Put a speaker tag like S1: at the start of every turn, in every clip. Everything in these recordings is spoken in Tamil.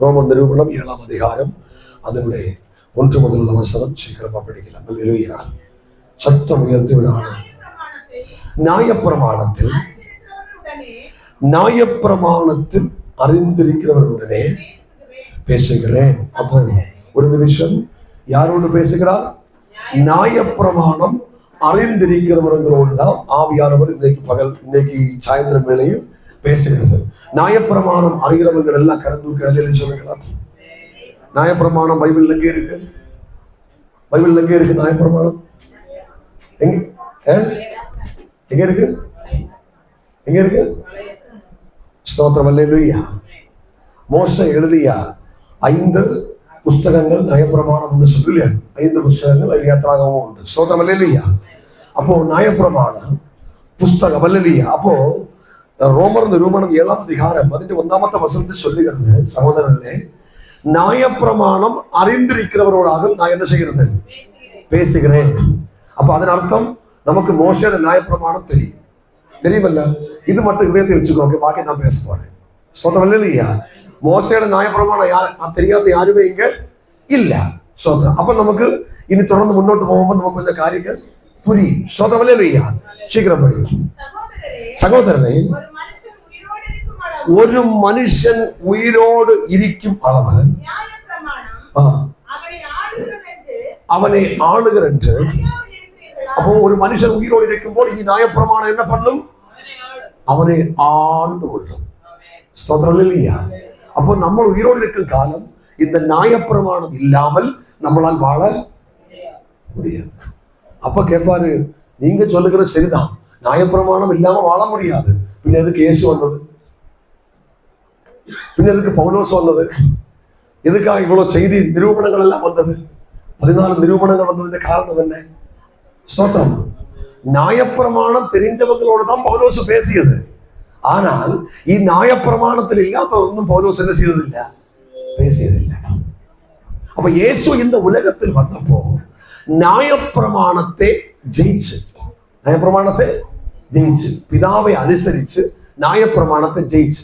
S1: ரோமன் நிறுவனம் ஏழாம் அதிகாரம் அதனுடைய ஒன்று முதல் வசனம் சீக்கிரமா படிக்கலாம். இல்லையா சத்தம் உயர்த்தினான நியாயப்பிரமாணத்தில் நியாயப்பிரமாணத்தில் அறிந்திருக்கிறவர்களுடனே பேசுகிறேன். அப்போ ஒரு நிமிஷம். யாரோடு பேசுகிறார்? நியாயப்பிரமாணம் அறிந்திருக்கிறவர்களோடு தான் ஆவியானவர் இன்னைக்கு பகல் இன்னைக்கு சாயந்தரம் வேளையில் பேசுகிறது. நியாயப்பிரமாணம் அறிகிறவர்கள் எல்லாம் கலந்து கலையில் சொல்லுங்களா நியாயப்பிரமாணம் பைபிள் எங்கே இருக்கு? பைபிள் எங்கே இருக்கு நியாயப்பிரமாணம்? எங்க? எங்க இருக்கு? எங்க இருக்கு? ஸ்தோத்திரம் அல்லேலூயா மோச எழுதிய ஐந்து புஸ்தகங்கள் நயப்பிரமாணம்னு சொல்லலையா ஐந்து புஸ்தகங்கள் அதில் உண்டு. ஸ்தோத்திரம் அல்லேலூயா அப்போ நயப்பிரமாணம் புஸ்தகம் அல்லேலூயா அப்போ ரோமர் நிரூபணம் ஏழாம் அதிகாரம் பதினெட்டு ஒன்றாமത്തെ வசனத்தை சொல்லுகிறது சகோதரர்களே நியாயப்பிரமாணம் அறிந்திருக்கிறவரோடாக நான் என்ன செய்கிறது பேசுகிறேன் அப்ப அதன் அர்த்தம் நமக்கு மோசோட நியாயப்பிரமாணம் தெரியும் தெரியுமல்ல இது மட்டும் இதயத்தை வச்சுக்கோங்க பாக்கி நான் பேச போறேன் சொந்தம் இல்லையா மோசையோட நியாயப்பிரமாணம் யார் தெரியாத யாருமே இங்க இல்ல சொந்தம் அப்ப நமக்கு இனி தொடர்ந்து முன்னோட்டு போகும்போது நமக்கு கொஞ்சம் காரியங்கள் புரியும் சொந்தம் இல்லையா சீக்கிரம் படி சகோதரனை ஒரு மனுஷன் உயிரோடு இருக்கும் அளவு ஆ, அவனை ஆளுகிற என்று அப்போ ஒரு மனுஷன் உயிரோடு இருக்கும் போது இது நியாயப்பிரமாணம் என்ன பண்ணும் அவனை ஆண்டு கொள்ளும் ஸ்தோத்திரம் இல்லையா அப்போ நம்ம உயிரோடு இருக்கும் காலம் இந்த நியாயப்பிரமாணம் இல்லாமல் நம்மளால் வாழ முடியாது அப்ப கேட்பாரு நீங்க சொல்லுகிற சரிதான் நியாயப்பிரமாணம் இல்லாம வாழ முடியாது பின்ன எதுக்கு இயேசு வந்தது பின்ன எதுக்கு பவுலோஸ் வந்தது எதுக்காக இவ்வளவு செய்தி நிரூபணங்கள் எல்லாம் வந்தது பதினாலு நிரூபணங்கள் வந்ததுக்கு காரணம் என்ன ஸ்தோத்திரம் நியாயப்பிரமாணம் தெரிந்தவங்களோடு தான் பவுலோஸ் பேசியது ஆனால் இந்நியாயப்பிரமாணத்தில் இல்லாத ஒன்றும் பவுலோஸ் என்ன செய்ததில்லை பேசியதில்லை அப்ப இயேசு இந்த உலகத்தில் வந்தப்போ நியாயப்பிரமாணத்தை ஜெயிச்சு நியாயப்பிரமாணத்தை ஜெயிச்சு பிதாவை அனுசரிச்சு நியாயப்பிரமாணத்தை ஜெயிச்சு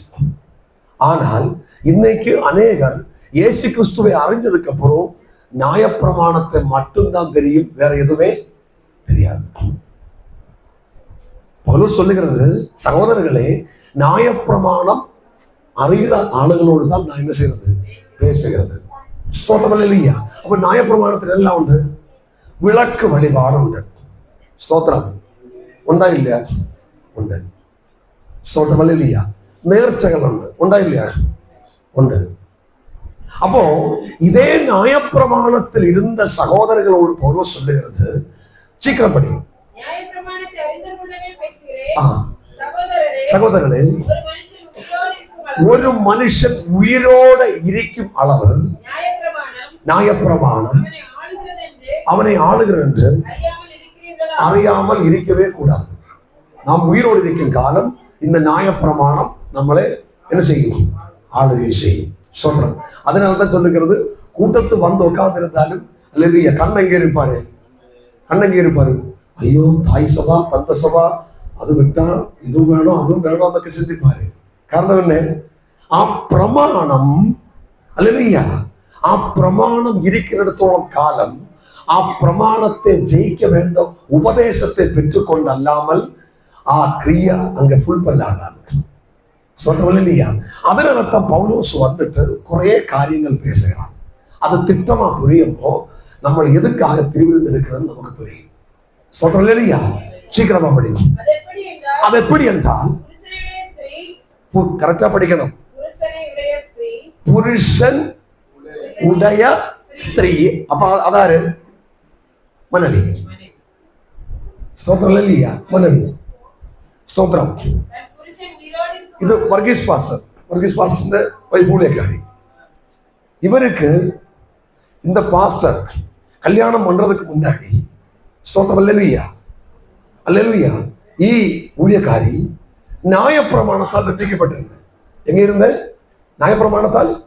S1: ஆனால் இன்னைக்கு அநேகர் இயேசு கிறிஸ்துவை அறிஞ்சதுக்கு அப்புறம் நியாயப்பிரமாணத்தை மட்டும்தான் தெரியும் வேற எதுவுமே தெரியாது. பவுல் சொல்லுகிறது சகோதரர்களே நியாயப்பிரமாணம் அறிகிற ஆளுகளோடு தான் நான் என்ன செய்யறது பேசுகிறது. ஸ்தோத்திரம் இல்லையா? அப்ப நியாயப்பிரமாணத்தில் எல்லாம் உண்டு. விளக்கு வழிபாடு உண்டு. ஸ்தோத்திரம். உண்டா இல்லையா? உண்டு. ஸ்தோத்திரம் இல்லையா? உண்டா இல்லையா உண்டு அப்போ இதே நியாயப்பிரமாணத்தில் இருந்த சகோதரர்களோடு பவுல் சொல்லுகிறது சீக்கிரம் படி சகோதரனே
S2: ஒரு மனுஷன் உயிரோடு இருக்கும் அளவு நியாயப்பிரமாணம் அவனை
S1: ஆளுகிறது என்று?
S2: அறியாமல்
S1: இருக்கவே கூடாது நாம் உயிரோடு இருக்கும் காலம் இந்த நியாயப்பிரமாணம் நம்மளை என்ன செய்யும்? ஆளுகை செய்யும். சொல்றேன். அதனால தான் சொல்லுகிறது கூட்டத்து வந்து உட்கார்ந்திருந்தாலும் அல்லது கண்ண எங்கே இருப்பாரு. கண்ண எங்கே இருப்பாரு. ஐயோ தாய் சபா பந்த சபா அது விட்டா இதுவும் வேணும் அதுவும் வேணும் நமக்கு சிந்திப்பாரு. காரணம் என்ன? ஆ பிரமாணம் அல்லையா ആ പ്രമാണം ഇരിക്കുന്നിടത്തോളം കാലം ആ പ്രമാണത്തെ ജയിക്ക വേണ്ട ഉപദേശത്തെ പെറ്റുകൊണ്ടല്ലാമൽ ആ ക്രിയ അങ്ങ് ഫുൾഫല്ലാകാറുണ്ട് சொல்றவில்லையா അതിനർത്ഥം പൗലോസ് വന്നിട്ട് കുറേ കാര്യങ്ങൾ பேசுகிறான் அது திட்டமா புரியும்போ நம்ம எதுக்காக திருவிழந்து இருக்கிறது நமக்கு புரியும் சொல்றோம் இல்லையா சீக்கிரமா படிக்கும்
S2: அது எப்படி என்றால்,
S1: அது எப்படி என்றால்
S2: புருஷனுடைய ஸ்திரீ,
S1: கரெக்டா படிக்கணும்
S2: புருஷனை உடைய ஸ்திரீ,
S1: புருஷன் உடைய ஸ்திரீ அப்ப அதாரு மனைவி ஸ்தோத்திரம் இல்லையா மனைவி ஸ்தோத்திரம்
S2: தன் புருஷன் உயிரோடு இருக்கும்
S1: இது Varghese pastor Varghese pastor wife ஊழியக்காரி இவருக்கு இந்த பாஸ்டர் கல்யாணம் பண்றதுக்கு முன்னாடி ஸ்தோத்திரம் அல்லலுயா. அல்லலுயா. ஈ ஊழியக்காரி நியாயப்பிரமாணத்தால் வெந்திக்கப்பட்டிருந்தேன் எங்க இருந்தேன் நியாயப்பிரமாணத்தால்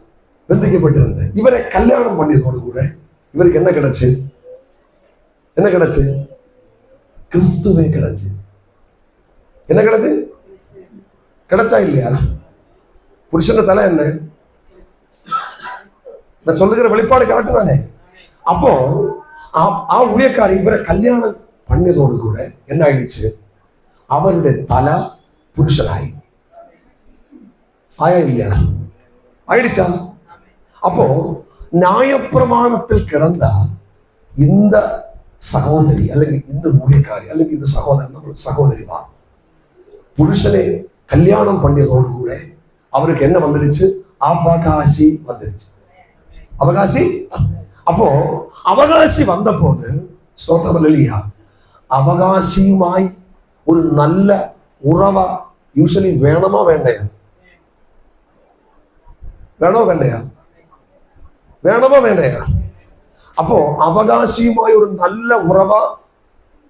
S1: வெந்திக்கப்பட்டிருந்தேன் இவரை கல்யாணம் பண்ணியதோடு கூட இவருக்கு என்ன கிடைச்சு? என்ன கிடைச்சு? கிறிஸ்துவே கிடைச்சு. என்ன கிடைச்சு? கிடைச்சா இல்லையா? புருஷன தலை என்ன? நான் சொல்லுகிற வெளிப்பாடு கரெக்டு தானே? அப்போ ஆ- ஆ ஊழியக்காரி இவரை கல்யாணம் பண்ணதோடு கூட என்ன ஆயிடுச்சு? அவருடைய தலை புருஷனாய். ஆயா இல்லையா? ஆயிடுச்சா? அப்போ நியாயப்பிரமாணத்தில் கிடந்த இந்த சகோதரி அல்லது இந்த ஊழியக்காரி அல்லது இந்த சகோதரன் சகோதரி வா புருஷனே കല്യാണം പണിയതോടുകൂടെ അവർക്ക് എന്നെ വന്നിരിച്ച് അവകാശി വന്നിടിച്ചു. അവകാശി? അപ്പോ അവകാശി വന്നപ്പോൾ സ്വതന്ത്രമല്ലിയ അവകാശിയുമായി ഒരു നല്ല ഉറവ യൂഷ്വലി വേണമോ വേണ്ടയോ? വേണോ വേണ്ടയാ? വേണമോ വേണ്ടയാ? അപ്പോ അവകാശിയുമായി ഒരു നല്ല ഉറവ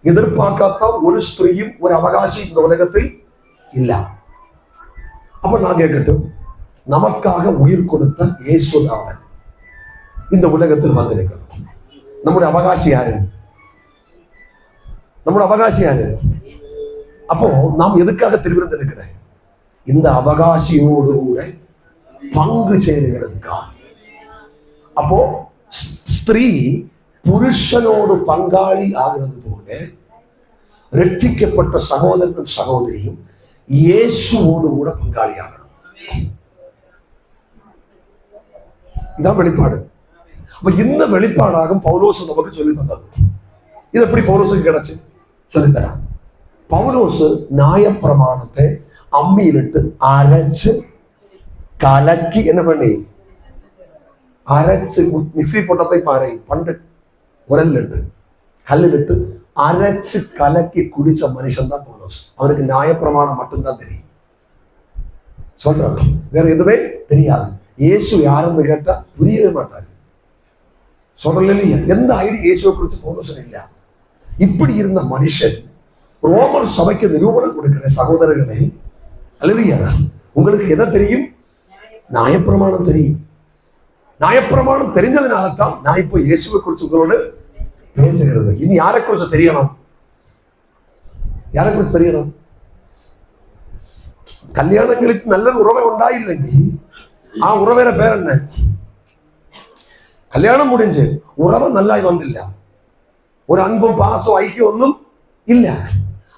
S1: എതിർപ്പാക്കാത്ത ഒരു സ്ത്രീയും ഒരു അവകാശിയും ലോകത്തിൽ ഇല്ല. அப்ப நான் கேட்கட்டும் நமக்காக உயிர் கொடுத்த இயேசுநாதன் இந்த உலகத்தில் வந்திருக்கிறோம். நம்முடைய அவகாசி யாரு? நம்முடைய அவகாசி யாரு? அப்போ நாம் எதுக்காக திருவிழந்திருக்கிறேன் இந்த அவகாசியோடு கூட பங்கு சேருகிறதுக்கா? அப்போ ஸ்திரீ புருஷனோடு பங்காளி ஆகிறது போல ரட்சிக்கப்பட்ட சகோதரனும் சகோதரியும் இயேசுவோடு கூட பங்காளியாகணும். இதான் வெளிப்பாடு. அப்ப இந்த வெளிப்பாடாகும் பவுலோஸ் நமக்கு சொல்லி தந்தது. இது எப்படி பவுலோஸுக்கு கிடைச்சு? சொல்லித்தரான். பவுலோஸ் நியாயப்பிரமாணத்தை அம்மியிலிட்டு அரைச்சு கலக்கி என்ன பண்ணி? அரைச்சு மிக்சி போட்டதை பாரு பண்டு உரல் இட்டு கல்லில் இட்டு அரைச்சு கலக்கி குடிச்ச மனுஷன் தான் பவுலோஸ். அவருக்கு நியாயப்பிரமாணம் மட்டும்தான் தெரியும். சொல்றாங்க வேற எதுவுமே தெரியாது. இயேசு யாருன்னு கேட்டா புரியவே மாட்டாரு. சொல்றல இல்லையா? எந்த ஐடி இயேசுவை குறித்து பவுலோசன் இல்ல இப்படி இருந்த மனுஷன் ரோமன் சபைக்கு நிரூபணம் கொடுக்கிற சகோதரர்களை அல்லையா உங்களுக்கு எதை தெரியும்? நியாயப்பிரமாணம் தெரியும். நியாயப்பிரமாணம் தெரிஞ்சதுனால தான் நான் இப்போ இயேசுவை குறித்து உங்களோட பேசுகிறது இனி யாரை குறித்து தெரியணும் யாரை குறித்து தெரியணும் കല്യാണം കളിച്ച് നല്ലൊരു ഉറവ ഉണ്ടായില്ലെങ്കിൽ ആ ഉറവയുടെ പേരെന്നെ കല്യാണം മുടിഞ്ച് ഉറവ നല്ലായി വന്നില്ല. ഒരു അൻപും പാസും ഐക്യം ഒന്നും ഇല്ല.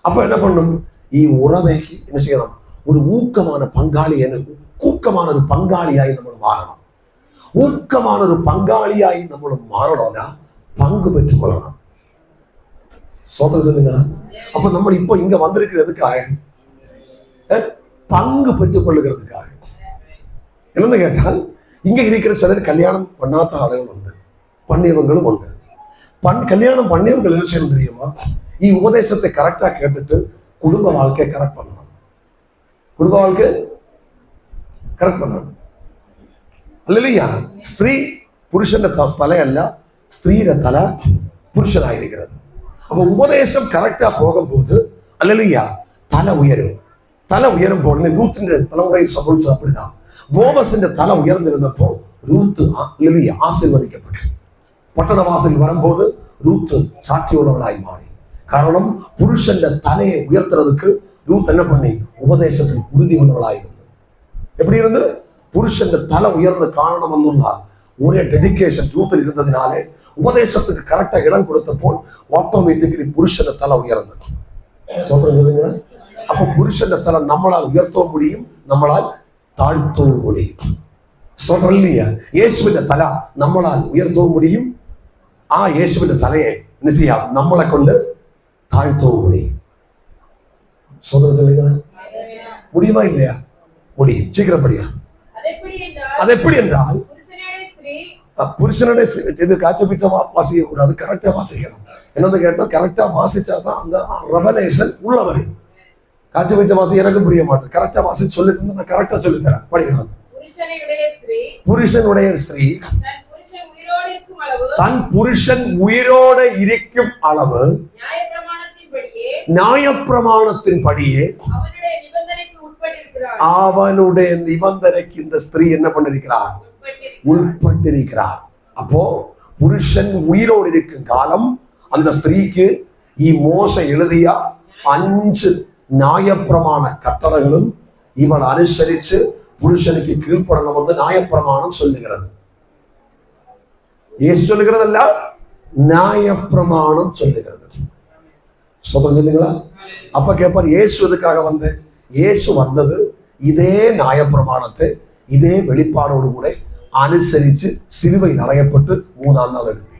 S1: അപ്പൊ എന്നെ പണ്ടും ഈ ഉറവയ്ക്ക് എന്ന് ചെയ്യണം? ഒരു ഊക്കമാണ് പങ്കാളി എന്നെ ഊക്കമാണ് ഒരു പങ്കാളിയായി നമ്മൾ മാറണം. ഊക്കമാണ് ഒരു പങ്കാളിയായി നമ്മൾ മാറണമല്ല. பங்கு பெற்றுக்கொள்ளணும் சோதனை சொல்லுங்களா அப்ப நம்ம இப்போ இங்க வந்திருக்கிறதுக்காக அஹ், பங்கு பெற்றுக் கொள்ளுகிறதுக்காக என்னன்னு கேட்டால் இங்க இருக்கிற சிலர் கல்யாணம் பண்ணாத ஆளுகள் உண்டு பண்ணியவங்களும் உண்டு பண் கல்யாணம் பண்ணியவங்க என்ன செய்யணும் தெரியுமா ഈ ഉപദേശത്തെ കറക്റ്റാ കേട്ടിട്ട് കുടുംബ வாழ்க்கையை கரெக்ட் பண்ணணும் കുടുംബ வாழ்க்கை കറക്റ്റ് பண்ணணும் അല്ലല്ലയ്യാ സ്ത്രീ പുരുഷന്റെ ஸ்திரீர தலை புருஷனாக இருக்கிறது அப்போ உபதேசம் கரெக்டாக போகும்போது அல்லையா தலை உயரும். தலை உயரும் போது நூற்றி தலைமுறையில் சம்பளிச்சது அப்படிதான். போபஸின் தலை உயர்ந்திருந்தப்போ ரூத்து இல்லையா ஆசீர்வதிக்கப்பட்டது. பட்டண வரும்போது ரூத்து சாட்சியுள்ளவளாய் மாறி. காரணம் புருஷன் தலையை உயர்த்துறதுக்கு ரூத் என்ன பண்ணி? உபதேசத்தில் உறுதி உள்ளவளாய் இருந்தது. எப்படி இருந்து புருஷன் தலை உயர்ந்த காரணம் வந்துள்ளார். ஒரே டெடிக்கேஷன் யூத்தில் இருந்ததினாலே உபதேசத்துக்கு கரெக்டாக இடம் கொடுத்த போல் ஆட்டோமேட்டிக்கலி புருஷனை தலை உயர்ந்தது. சொல்றேன் சொல்லுங்க. அப்போ புருஷனை தலை நம்மளால் உயர்த்தவும் முடியும் நம்மளால் தாழ்த்தவும் முடியும். சொல்றோம் இல்லையா? இயேசுவின் தலை நம்மளால் உயர்த்தவும் முடியும். ஆ இயேசுவின் தலையை என்ன செய்யா? நம்மளை கொண்டு தாழ்த்தவும் முடியும். சொல்றது இல்லைங்களா முடியுமா இல்லையா? முடியும்.
S2: சீக்கிரப்படியா
S1: அது எப்படி என்றால்
S2: புருஷனுடைய
S1: இது காய்ச்ச பிச்சை வாசிக்க கூடாது கரெக்டா வாசிக்கணும் என்னன்னு கேட்டா கரெக்டா வாசிச்சாதான் அந்த ரெவலேஷன் உள்ள வரும் காய்ச்ச பிச்சை வாசி எனக்கு புரிய மாட்டேன் கரெக்டா வாசி சொல்லி நான் கரெக்டா சொல்லி தரேன் படிக்கலாம்
S2: புருஷனுடைய ஸ்திரீ தன் புருஷன் உயிரோடு இருக்கும் அளவு
S1: தன் புருஷன் உயிரோட இருக்கும் அளவு
S2: நியாயப்பிரமாணத்தின்படியே
S1: நியாயப்பிரமாணத்தின்படியே
S2: அவனுடைய நிபந்தனைக்கு உட்பட்டிருக்கிறாள்
S1: அவனுடைய நிபந்தனைக்கு இந்த ஸ்திரீ என்ன பண்ணிருக்கிறார் உள்பட்டிருக்கிறார். அப்போ புருஷன் உயிரோடு இருக்கும் காலம் அந்த ஸ்திரீக்கு இம்மோச எழுதிய அஞ்சு நியாயப்பிரமாண கட்டளைகளும் இவள் அனுசரிச்சு புருஷனுக்கு கீழ்ப்படணும் வந்து நியாயப்பிரமாணம் சொல்லுகிறது. ஏசு சொல்லுகிறதல்ல நியாயப்பிரமாணம் சொல்லுகிறது. சொல்றேன் சொல்லுங்களா? அப்ப கேட்பார் இயேசு இதுக்காக வந்து இயேசு வந்தது இதே நியாயப்பிரமாணத்தை இதே வெளிப்பாடோடு கூட அனுசரிச்சு சிலுவை அறையப்பட்டு மூணாம் நாள் எழுப்பி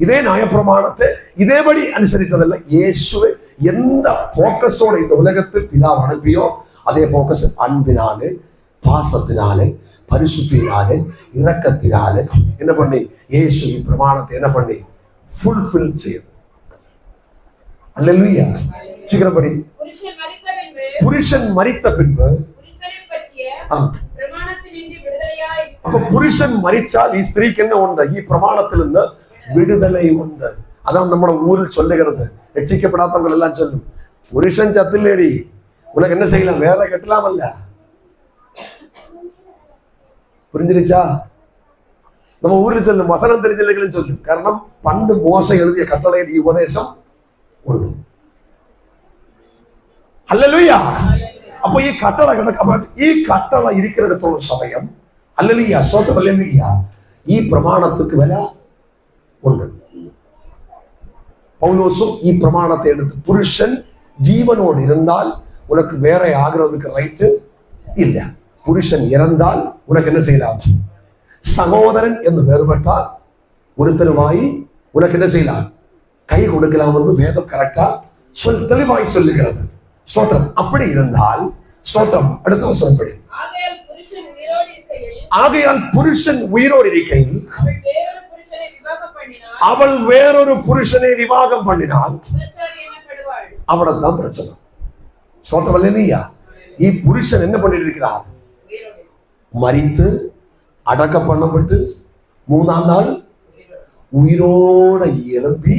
S1: இதே நியாயப்பிரமாணத்தை இதேபடி அனுசரித்ததல்ல இயேசுவை எந்த போக்கஸோட இந்த உலகத்தில் பிதா அனுப்பியோ அதே போக்கஸ் அன்பினாலே பாசத்தினாலே பரிசுத்தினாலே இரக்கத்தினாலே என்ன பண்ணி இயேசு பிரமாணத்தை என்ன பண்ணி ஃபுல்ஃபில் செய்யுது அல்லேலூயா சீக்கிரம் படி
S2: புருஷன் மரித்த பின்பு
S1: புருஷன் மரித்த பின்பு
S2: புருஷனை பற்றிய
S1: ஆ,
S2: பிரமாணத்தினின்று
S1: അപ്പൊ പുരുഷൻ മരിച്ചാൽ ഈ സ്ത്രീക്ക് എന്നെ ഉണ്ട് ഈ പ്രമാണത്തിൽ നിന്ന് വിടുതലയുമുണ്ട് അതാണ് നമ്മുടെ ഊരിൽ ചൊല്ലുകിടത് രക്ഷിക്കപ്പെടാത്തവരെല്ലാം ചൊല്ലും പുരുഷൻ ചത്തില്ലേടി ഉനക്ക് എന്നെ ചെയ്യലാം വേറെ കെട്ടലാമല്ല പുരിഞ്ഞിരിച്ചാ நம்ம ஊரில் சொல்லும் வசனம் தெரிஞ்சவர்களும் சொல்லும் காரணம் பண்டு மோசம் எழுதிய கட்டளையின் உபதேசம் உண்டு அல்லலுயா அப்போ ஈ கட்டளை கிடக்க ஈ கட்டளை இருக்கிற சமயம் അല്ലല്ലയ്യ സ്വത്തമല്ലല്ലയ്യ ഈ പ്രമാണത്തിക്ക് വില ഉണ്ട്. பவுலோசும் இப்பிரமாணத்தை எடுத்து புருஷன் ஜீவனோடு இருந்தால் உனக்கு வேற ஆகிறதுக்கு ரைட்டு இல்லை புருஷன் இறந்தால் உனக்கு என்ன செய்யலாம் சகோதரன் என்று வேறுபட்டால் ஒருத்தருமாய் உனக்கு என்ன செய்யலாம் கை கொடுக்கலாம் என்று வேதம் கரெக்டா சொல் தெளிவாய் சொல்லுகிறது ஸ்தோத்திரம் அப்படி இருந்தால் ஸ்தோத்திரம் அடுத்த
S2: வசனம்
S1: ஆகையால் புருஷன் உயிரோடு இருக்கையில்
S2: அவள் வேறொரு புருஷனை
S1: விவாகம் பண்ணினால் அவளதான் பிரச்சனை. சொல்றவல்ல இல்லையா இ புருஷன் என்ன பண்ணிட்டு இருக்கிறார்? மறித்து அடக்க பண்ணப்பட்டு மூணாம் நாள் உயிரோட எழும்பி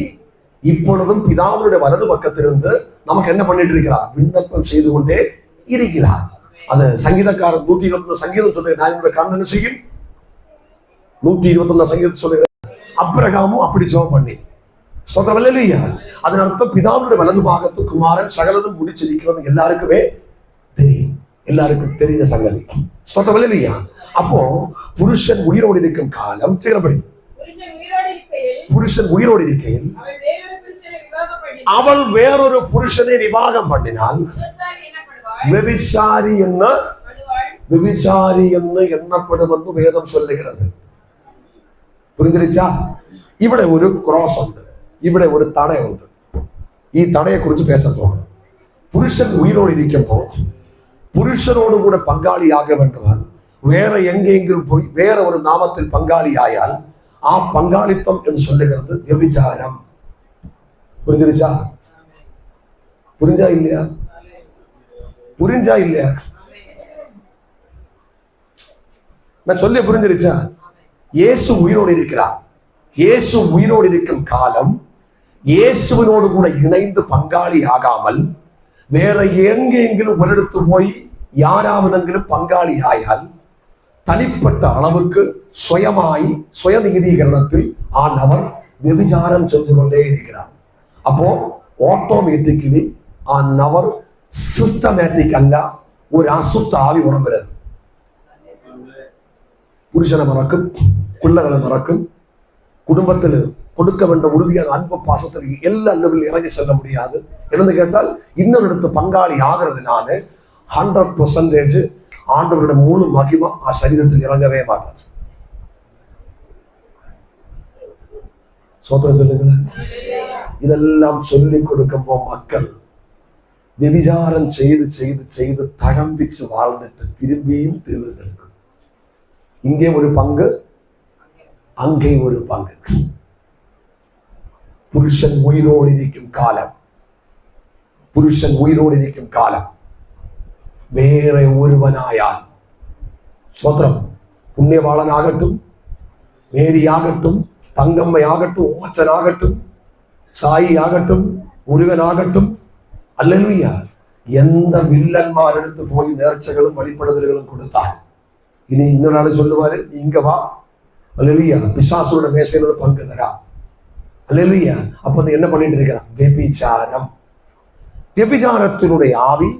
S1: இப்பொழுதும் பிதாவுடைய வலது பக்கத்திலிருந்து நமக்கு என்ன பண்ணிட்டு இருக்கிறார்? விண்ணப்பம் செய்து கொண்டே இருக்கிறார். அது சங்கீதக்காரர் நூற்றி இருபத்தி சங்கீதம் சொல்லுங்க நான் என்னுடைய கண் என்ன செய்யும்? நூற்றி இருபத்தி சங்கீதம் சொல்லுங்க அப்ரகாமும் அப்படி ஜெபம் பண்ணி. ஸ்தோத்திரம் இல்லையா அதன் அர்த்தம் பிதாவுடைய வலது பாகத்து குமாரன் சகலதும் முடிச்சிருக்கிறது எல்லாருக்குமே தெரியும் எல்லாருக்கும் தெரிஞ்ச சங்கதி. ஸ்தோத்திரம் இல்லையா அப்போ புருஷன் உயிரோடு இருக்கும் காலம் சீக்கிரப்படி
S2: புருஷன் உயிரோடு இருக்கையில் அவள் வேறொரு புருஷனை விவாகம்
S1: பண்ணினால் വ്യഭിചാരി
S2: എന്ന്
S1: വ്യഭിചാരി എന്ന് എണ്ണപ്പെടുമെന്ന് വേദം ചൊല്ലുகிறது. പുരിഞ്ചരിച്ചാ ഇവിടെ ഒരു ക്രോസ് ഉണ്ട്. ഇവിടെ ഒരു തടയുണ്ട്. ഈ തടയെ കുറിച്ച് പേശത്തോട് പുരുഷൻ ഉയിരോട് ഇരിക്കുമ്പോൾ പുരുഷനോട് കൂടെ പങ്കാളിയാക വേണ്ടവൻ വേറെ എങ്കെങ്കിലും പോയി വേറെ ഒരു നാമത്തിൽ പങ്കാളിയായാൽ ആ പങ്കാളിത്തം എന്ന് ചൊല്ലുகிறது വ്യഭിചാരം. പുരിഞ്ചരിച്ചാ പുരിഞ്ച ഇല്ല புரிஞ்சா இல்லையா? நான் சொல்லி புரிஞ்சிருச்சா? இயேசு உயிரோடு இருக்கிறார். இயேசு உயிரோடு இருக்கும் காலம் இயேசுவினோடு கூட இணைந்து பங்காளி ஆகாமல் வேற எங்கெங்கிலும் முன்னெடுத்து போய் யாராவதெங்கிலும் பங்காளி ஆயால் தனிப்பட்ட அளவுக்கு சுயமாய் சுய நிகதீகரணத்தில் ஆண்டவர் வெபிச்சாரம் செஞ்சு கொண்டே இருக்கிறார். அப்போ ஆட்டோமேட்டிக்கலி ஆண்டவர் சிஸ்டமேட்டிக் அல்ல ஒரு அசுத்த ஆவி உடம்புல புருஷனை மறக்கும் பிள்ளைகளை மறக்கும் குடும்பத்தில் கொடுக்க வேண்ட உறுதியான அன்பு பாசத்திற்கு எல்லா அளவில் இறங்கி செல்ல முடியாது. என்னன்னு கேட்டால் இன்னொரு இடத்து பங்காளி ஆகிறதுனால ஹண்ட்ரட் பர்சன்டேஜ் ஆண்டவரோட மூணு மகிமா ஆ சரீரத்தில் இறங்கவே மாட்டார். சொல்லுங்களேன். இதெல்லாம் சொல்லிக் கொடுக்கும்போ மக்கள் വ്യഭിചാരം ചെയ്ത് ചെയ്ത് ചെയ്ത് തഴമ്പിച്ച് വാഴ്ന്നിട്ട് തിരുമ്പിയും തിരിഞ്ഞു നിൽക്കും ഇന്ത്യ ഒരു പങ്ക് അങ്കയും ഒരു പങ്ക്. പുരുഷൻ ഉയരോടിരിക്കും കാലം. പുരുഷൻ ഉയരോടിരിക്കും കാലം. വേറെ ഒരുവനായാൽ സ്തോത്രം പുണ്യവാളനാകട്ടും മേരിയാകട്ടും തങ്കമ്മയാകട്ടും ഓച്ചനാകട്ടും സായിയാകട്ടും മുരുകനാകട്ടും അല്ലെറിയ എന്ത വില്ലന്മാരെടുത്ത് പോയി നേർച്ചകളും വെളിപ്പെടുത്തലുകളും കൊടുത്താൽ ഇനി ഇന്നൊരാൾ ചൊല്ലുവാൻ ഇങ്ക വാ അല്ലെറിയ പിശാസുടെ മേശയിലുള്ള പങ്ക് തരാം അല്ലെറിയ അപ്പൊ നീ എന്നെ പണിയിട്ടിരിക്കണം വ്യഭിചാരം വ്യഭിചാരത്തിലൂടെ ആവി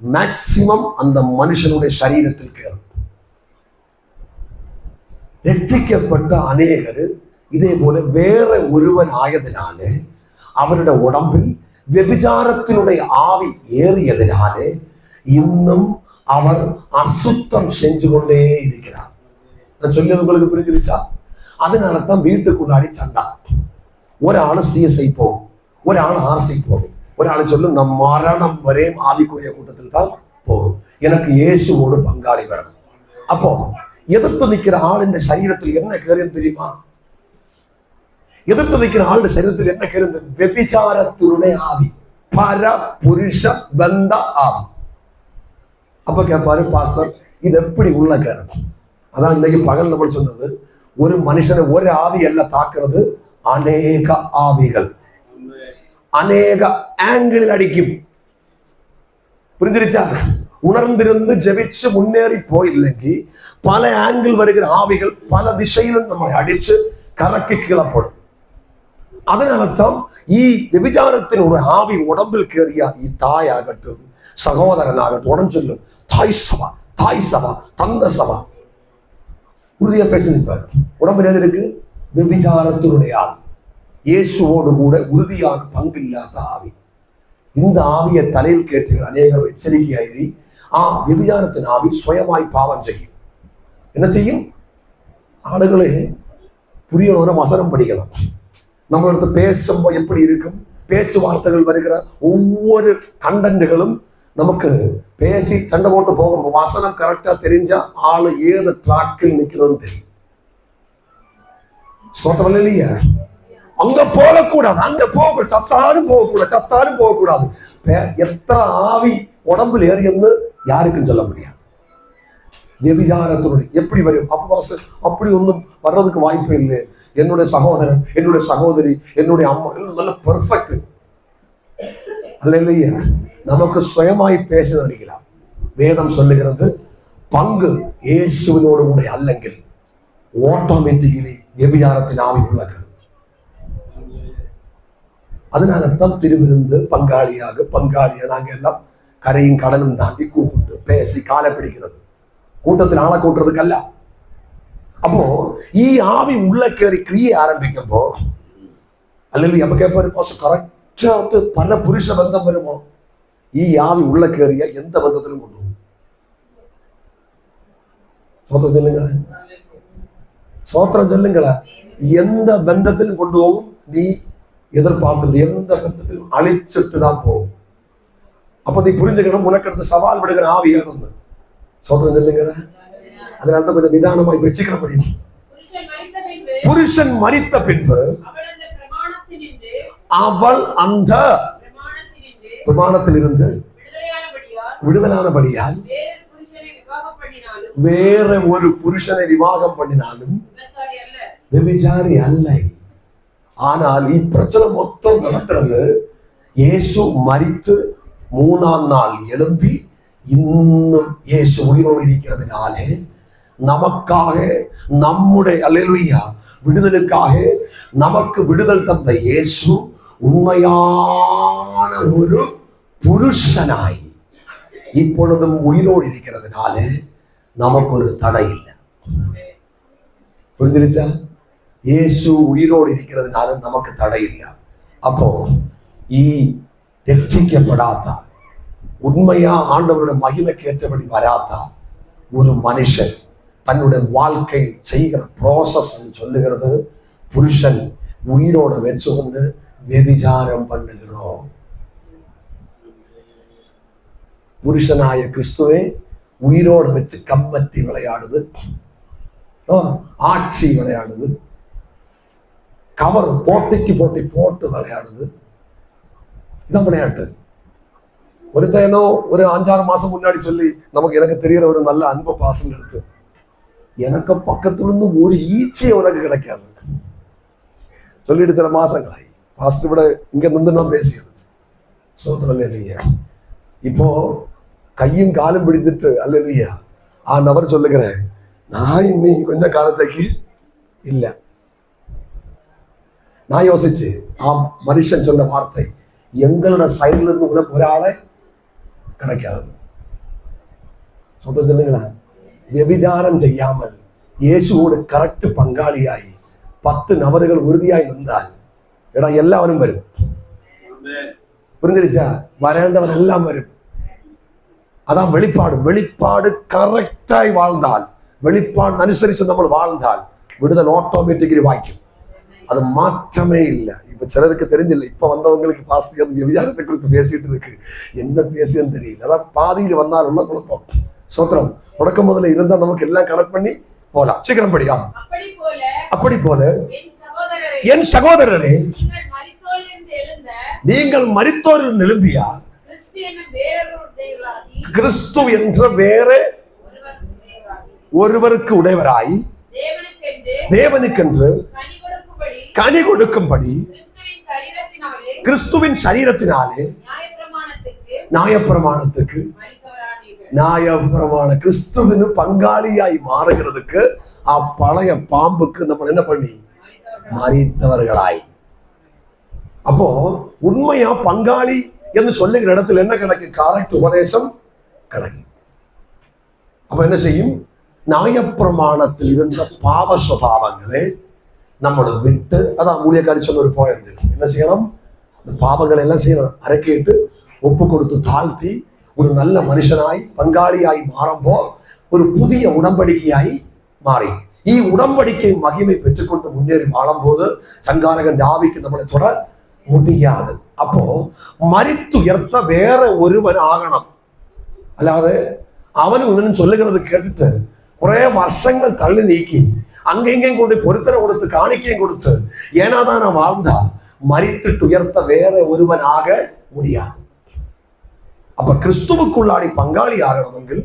S1: മാക്സിമം അന്ത മനുഷ്യനുടെ ശരീരത്തിൽ കയറും രക്ഷിക്കപ്പെട്ട അനേകർ ഇതേപോലെ വേറെ ഒരുവനായതിനാല് അവരുടെ ഉടമ്പിൽ വ്യഭിചാരത്തിനുടേ ആവി ഏറിയതിനാല് இன்னும் அவர் அசுத்தம் செஞ்சு கொண்டே இருக்கிறார் நான் சொல்லி உங்களுக்கு புரிஞ்சிருச்சா அதனால தான் வீட்டுக்குள்ளாடி சண்டா ஒராள் சிஎஸ்ஐ போகும் ஒராள் ஆர்சி போகும் ஒராள் சொல்லும் நம் மரணம் வரை ஆவிக்குரிய கூட்டத்தில் தான் போகும் எனக்கு இயேசுவோடு பங்காளி வேணும் அப்போ எதிர்த்து நிற்கிற ஆள் இந்த சரீரத்தில் என்ன கேள்வி தெரியுமா எதிர்த்து வைக்கிற ஆளுடைய சரீரத்தில் என்ன கருந்து வெபிச்சாரத்துடைய ஆவி. பர புருஷ பந்த ஆவி. அப்ப கேட்பாரு பாஸ்டர் இது எப்படி உள்ள கருது அதான் இன்னைக்கு பகல் நம்ம சொன்னது ஒரு மனுஷனை ஒரு ஆவி எல்லாம் தாக்குறது அநேக ஆவிகள். அநேக ஆங்கிள் அடிக்கும். புரிஞ்சிருச்சா? உணர்ந்திருந்து ஜெபிச்சு முன்னேறி போயில்லைக்கு பல ஆங்கிள் வருகிற ஆவிகள் பல திசையிலும் நம்மளை அடிச்சு கரக்கி கீழப்படும் அதனால்தான் ഈ വ്യഭിചാരത്തിനോട് ആവി ഉടമ്പിൽ കയറിയ ഈ തായാകട്ടും ஆகட்டும் ഉടൻ ചൊല്ലും. തായ് സഭ தாய் சபா தந்த சபா உறுதியா பேசி நிற்பாரு உடம்புல எது இருக்கு விபிச்சாரத்தினுடைய ஆவி இயேசுவோடு கூட உறுதியான பங்கு இல்லாத ஆவி இந்த ஆவியை தலையில் கேட்டு அநேகர் எச்சரிக்கையாயிரி ஆ விபிச்சாரத்தின் ஆவி சுயமாய் பாவம் செய்யும் என்ன செய்யும் ஆளுகளே புரியணும் வசனம் படிக்கலாம் நம்மளோட பேசும்போது எப்படி இருக்கும்? பேச்சு வார்த்தைகள் வருகிற ஒவ்வொரு கண்டென்ட்டுகளும் நமக்கு பேசி தண்டை போட்டு போகிற வசனம் கரெக்டாக தெரிஞ்சா ஆளு ஏது ட்ராக்கில் நிற்கிறதுன்னு தெரியும். சொல்ல இல்லையா? அங்க போகக்கூடாது. அங்க போக சத்தாரும் போகக்கூடாது. சத்தாரும் போகக்கூடாது. எத்தனை ஆவி உடம்புல ஏறியன்னு யாருக்கும் சொல்ல முடியாது. எபிஜானத்தினுடைய எப்படி வரும்? அப்போ அப்படி ஒன்றும் வர்றதுக்கு வாய்ப்பு இல்லை. என்னுடைய சகோதரன் என்னுடைய சகோதரி என்னுடைய அம்மா நல்ல பெர்ஃபெக்ட் அல்ல இல்லையா நமக்கு சுயமாய் பேச நினைக்கலாம் வேதம் சொல்லுகிறது பங்கு இயேசுவினோடு கூட அல்லங்கில் ஓட்டோமேட்டிக்கலி எபியாரத்தின் ஆவி உள்ளது. அதனால தான் திருவிருந்து பங்காளியாக பங்காளியாக நாங்கள் எல்லாம் கரையும் கடலும் தாண்டி கூப்பிட்டு பேசி காலை பிடிக்கிறது. கூட்டத்தில் ஆளை கூட்டுறதுக்கல்ல. அப்போ ஈ ஆவி உள்ள கேரி கிரிய ஆரம்பிக்கும்போ அல்லது நமக்கு எப்போ பாசம் கரெக்டாக வந்து பல புருஷ பந்தம் வருமோ ஈ ஆவி உள்ள கேறிய எந்த பந்தத்திலும் கொண்டு சோத்திரம் சொல்லுங்களேன் சோத்திரம் சொல்லுங்களேன் எந்த பந்தத்திலும் கொண்டு போகும் நீ எதிர்பார்த்தது எந்த பந்தத்திலும் அழிச்சிட்டு தான் போகும் அப்போ நீ புரிஞ்சுக்கணும் உனக்கு அடுத்த சவால் விடுகிற ஆவி ஏறணும் சோத்திரம் சொல்லுங்களேன் அதனால தான் கொஞ்சம் நிதானமா இப்ப சீக்கிரம்
S2: புருஷன்
S1: மறித்த பின்பு
S2: அவள் அந்த
S1: பிரமாணத்தில் இருந்து விடுதலானபடியால் வேற ஒரு புருஷனை விவாகம் பண்ணினாலும்
S2: விபிசாரி அல்ல.
S1: ஆனால் இப்பிரச்சனை மொத்தம் நடக்கிறது. இயேசு மறித்து மூணாம் நாள் எழும்பி இன்னும் இயேசு உயிரோடு இருக்கிறதுனாலே நமக்காக நம்முடைய அல்லேலூயா விடுதலுக்காக நமக்கு விடுதல் தந்த இயேசு உண்மையான ஒரு புருஷனாய் இப்பொழுதும் உயிரோடு இருக்கிறதுனாலே நமக்கு ஒரு தடை இல்லை புரிஞ்சிருச்சா യേശു ഉയിരോട് ഇരിക്കുന്നതിനാല നമുക്ക് തടയില്ല അപ്പോ ഈ രക്ഷിക്കപ്പെടാത്ത ഉണ്മയാ ആണ്ടവരുടെ മഹിമക്കേറ്റപടി വരാത്ത ഒരു മനുഷ്യൻ தன்னுடைய வாழ்க்கை செய்கிற ப்ராசஸ் சொல்லுகிறது புருஷன் உயிரோட வச்சுக்கொண்டு வெதிச்சாரம் பண்ணுகிறோம். புருஷனாய கிறிஸ்துவே உயிரோட வச்சு கம்மத்தி விளையாடுது. ஆட்சி விளையாடுது. கவர் போட்டிக்கு போட்டி போட்டு விளையாடுது. இதான் விளையாட்டு. ஒருத்தனோ ஒரு அஞ்சாறு மாசம் முன்னாடி சொல்லி நமக்கு எனக்கு தெரியற ஒரு நல்ல அன்பு பாசம் எடுத்து எனக்கு பக்கத்துல இருந்து ஒரு ஈச்சை உனக்கு கிடைக்காது. சொல்லிட்டு சில மாசங்களாய். பாஸ்ட் விட இங்க நின்று நான் பேசியது. சோதனை இல்லையா? இப்போ கையும் காலும் பிடித்துட்டு அல்லையா ஆ நபர் சொல்லுகிறேன். நான் இன்னி கொஞ்ச காலத்துக்கு இல்ல. நான் யோசிச்சு ஆம் மனுஷன் சொன்ன வார்த்தை எங்களோட சைட்ல இருந்து உனக்கு ஒரு ஆளை கிடைக்காது. சொந்த சொல்லுங்களேன். വ്യഭിചാരം ചെയ്യാமல் യേശുവോട് കറക്റ്റ് പങ്കാളിയായി പത്ത് നവറുകൾ ഉറുതിയായി നിന്നാൽ എടാ എല്ലാവരും വരും പുരിഞ്ഞിരിച്ചാ വരേണ്ടവനെല്ലാം വരും അതാ വെളിപ്പാട് വെളിപ്പാട് കറക്റ്റായി വാഴ്ന്നാൽ വെളിപ്പാടിനനുസരിച്ച് നമ്മൾ വാഴ്ന്നാൽ വിടുതൽ ഓട്ടോമാറ്റിക്കലി വായിക്കും அது மாற்றமே இல்லை இப்போ சிலருக்கு தெரிஞ்சில்லை இப்போ வந்தவங்களுக்கு பாஸ்டிக் அந்த விசாரத்தை குறித்து பேசிட்டு இருக்கு என்ன பேசியன்னு தெரியல அதான் பாதியில் வந்தால் உள்ள குழப்பம் சோத்திரம். தொடக்கம் முதல்ல இருந்தா நமக்கு எல்லாம் கனெக்ட் பண்ணி போலாம். சீக்கிரம் படியா
S2: அப்படி போல என் சகோதரரை நீங்கள்
S1: மரித்தோரில் எழும்பியா
S2: கிறிஸ்து
S1: என்ற வேற ஒருவருக்கு உடையவராய்
S2: தேவனுக்கென்று கனி கொடுக்கும்படி கிறிஸ்துவின் சரீரத்தினாலே நியாயப்பிரமாணத்துக்கு
S1: நியாயப்பிரமாணத்துக்கு கிறிஸ்துவின் பங்காளியாய் மாறுகிறதுக்கு அப்பழைய பழைய பாம்புக்கு நம்ம என்ன பண்ணி? மறித்தவர்களாய். அப்போ உண்மையா பங்காளி என்று சொல்லுகிற இடத்துல என்ன கணக்கு கரெக்ட் உபதேசம் கிடைக்கும் அப்ப என்ன செய்யும்? நியாயப்பிரமாணத்தில் இருந்த பாவ சுபாவங்களை நம்மளை விட்டு அதான் ஊழியக்காரி சொன்ன ஒரு போயிருந்து என்ன செய்யணும்? இந்த பாவங்களை எல்லாம் செய்யணும். அரைக்கிட்டு ஒப்பு கொடுத்து தாழ்த்தி ஒரு நல்ல மனுஷனாய் பங்காளியாய் மாறும்போ ஒரு புதிய உடம்படிக்கையாய் மாறி. ஈ உடம்படிக்கை மகிமை பெற்றுக்கொண்டு முன்னேறி வாழும்போது சங்காரகன் ஆவிக்கு நம்மளை தொட முடியாது அப்போ மறித்துயர்த்த வேற ஒருவன் ஆகணும் அல்லாது அவன் ஒன்னு சொல்லுகிறது கேட்டுட்டு കുറേ വർഷങ്ങൾ തള്ളി നീക്കി അങ്ങെങ്കിലും കൊണ്ട് പൊരുത്തരം കൊടുത്ത് കാണിക്കുകയും കൊടുത്ത് ഏനാദാനം ആവുക മരിത്തിട്ടുയർത്ത വേറെ ഒരുവനാകെ മുടിയാണ് அப்ப கிறிஸ்துவுக்குள்ளாடி பங்காளி ஆகிறவங்கள்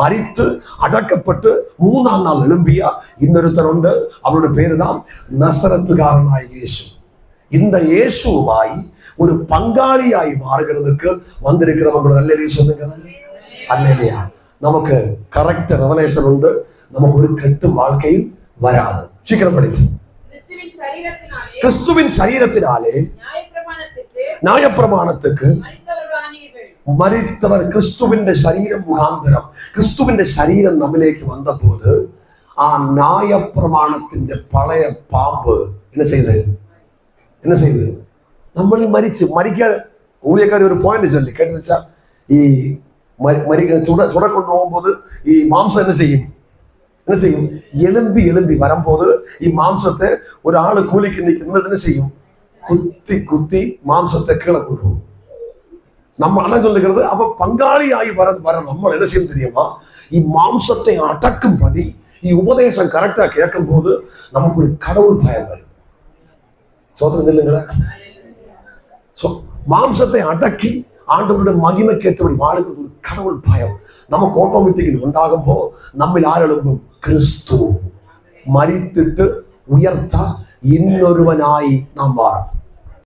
S1: மறித்து அடக்கப்பட்டு மூணாம் நாள் எழும்பியா இன்னொருத்தர் உண்டு. அவருடைய பேரு தான் நசரத்துகாரனாய் இயேசு. இந்த இயேசுவாய் ஒரு பங்காளியாய் மாறுகிறதுக்கு வந்திருக்கிறவங்களோட அல்லையே சொல்லுங்க. அல்லையா நமக்கு கரெக்ட் ரெவலேஷன் உண்டு. நமக்கு ஒரு கெட்டு வாழ்க்கையில் வராது. சீக்கிரம் படிப்பு
S2: கிறிஸ்துவின் சரீரத்தினாலே நியாயப்பிரமாணத்துக்கு
S1: മരിത്തവർ ക്രിസ്തുവിന്റെ ശരീരം മുഖാന്തരം ക്രിസ്തുവിന്റെ ശരീരം നമ്മിലേക്ക് വന്നപ്പോൾ ആ ന്യായപ്രമാണത്തിന്റെ പഴയ പാമ്പ് എന്നെ ചെയ്ത്? എന്നെ ചെയ്ത്? നമ്മൾ മരിച്ച് മരിക്കാൻ ഊഴിയക്കാർ ഒരു പോയിന്റ് ചൊല്ലി. കേട്ടുവെച്ചാൽ ഈ മരിക്ക ചുട ചുടക്കൊണ്ട് പോകുമ്പോൾ ഈ മാംസം എന്നെ ചെയ്യും. എന്നെ ചെയ്യും. എലുമ്പി എലുമ്പി വരുമ്പോൾ ഈ മാംസത്തെ ഒരാൾ കൂലിക്ക് നിൽക്കുന്നിട്ട് എന്നെ ചെയ്യും. കുത്തി കുത്തി മാംസത്തെ കീഴെ കൊണ്ടുപോകും. நம்ம அண்ணன் சொல்லுகிறது அப்ப பங்காளி ஆகி வர வர நம்ம என்ன செய்யும் தெரியுமா? இம்மாம்சத்தை அடக்கும் படி உபதேசம் கரெக்டா கேட்கும் போது நமக்கு ஒரு கடவுள் பயம் வரும். சோதனை இல்லைங்களா மாம்சத்தை அடக்கி ஆண்டவருடைய மகிமைக்கேற்றபடி வாழுகிறது ஒரு கடவுள் பயம். நமக்கு ஆட்டோமேட்டிக்கலி உண்டாகும் போ நம்ம யார் எழும்பும்? கிறிஸ்து. மறித்துட்டு உயர்த்தா இன்னொருவனாய் நாம் மாறும்